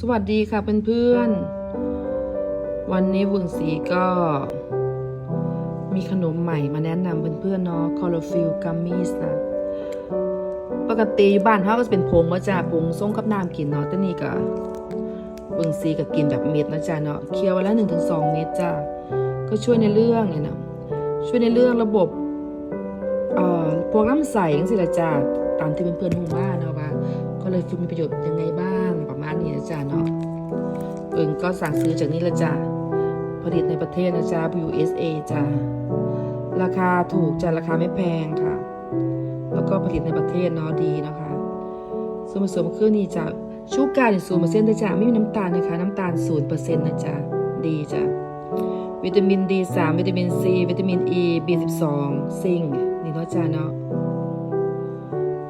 สวัสดีค่ะเพื่อนๆ วันนี้วงสีก็ มีขนมใหม่มาแนะนำเพื่อนๆเนาะ c o l o r f i l Gummies นะปกติอยู่บ้านเขาก็จะเป็นผงว่าจ้าผงส้มกับน้ำกินเนาะแต่นี่ก็เบิ่งสีก็กินแบบเม็ดนะจ้าเนาะเคี่ยววันละหนึ่งถึงสองเม็ดจ้าก็ช่วยในเรื่องเนี่ยนะช่วยในเรื่องระบบเอ่อพวกน้ำใสจังสิละจ้าตามที่เพื่อนๆหูมาเนาะว่าก็เลยฟิลมีประโยชน์ยังไงบ้าง ระมาณนี้นะจ้าเนาะเอิงก็สั่งซื้อจากนี่ละจ้าผลิตในประเทศนะจ้า USA จ้าราคาถูกจ้าราคาไม่แพงค่ะ แล้วก็ผลิตในประเทศเนาะดีนะคะส่วนผสมเครื่องนี่จะชูการ์ศูนย์เปอร์เซ็นต์นะจ๊ะไม่มีน้ำตาลนะคะ น้ำตาลศูนย์เปอร์เซ็นต์นะจ๊ะดีจ้ะวิตามิน D3 วิตามิน C วิตามิน E B12 ซิงค์นี่เนาะจ้าเนาะ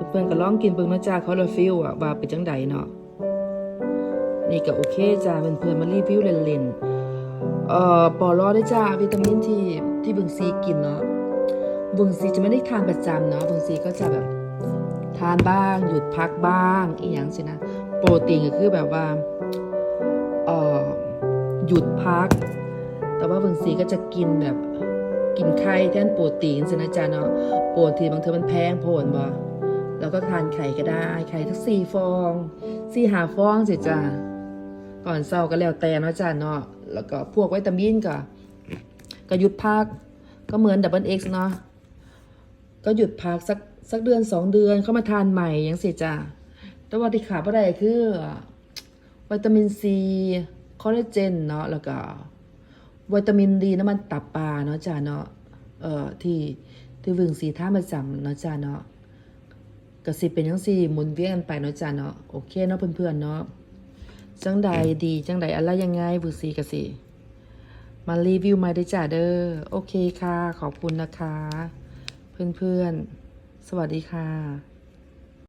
เพื่อนๆก็ลองกินเบิ่งเนาะจ้าคอลลาฟิลอะว่าเป็นจังใดเนาะ นี่ก็โอเคจ้าเพื่อนๆมารีวิวเล่นๆเอ่อปอลอได้จ้าวิตามินที่ที่เบิ่งซีกินเนาะบางซีจะไม่ได้ทานประจำเนาะบางซีก็จะแบบทานบ้าง หยุดพักบ้างอีอย่างสินะโปรตีนก็คือแบบว่าเอ่อหยุดพัก แต่ว่าบางซีก็จะกินแบบกินไข่แทนโปรตีนสินะจ๊ะเนาะโปรตีนบางเทอมันแพงโผล่บ่แล้วก็ทานไข่ก็ได้ ไข่ทั้งสี่ฟองสี่หาฟองสิจ้ะ ก่อนเศร้าก็แล้วแต่เนาะจ้ะเนาะแล้วก็พวกวิตามินก็ก็หยุดพักก็เหมือนดับเบิลเอ็กซ์เนาะก็หยุดพักสักสักเดือนสองเดือนเข้ามาทานใหม่ยังเสิจ้ะแต่ว่าที่ขาดไม่ได้คือวิตามินซีคอลลาเจนเนาะแล้วก็วิตามินดีน้ำมันตับปลาเนาะจ้ะเนาะเอ่อที่ที่วึงสีท่าประจำเนาะจ้ะเนาะก็สิเป็นยังสี่หมุนเวียนกันไปเนาะจ้ะเนาะโอเคเนาะเพื่อนๆเนาะ จังใดดีจังใดอะไรยังไงบุซีกสิมารีวิวมาได้จ้าเด้อโอเคค่ะ ขอบคุณนะคะ เพื่อนๆ สวัสดีค่ะ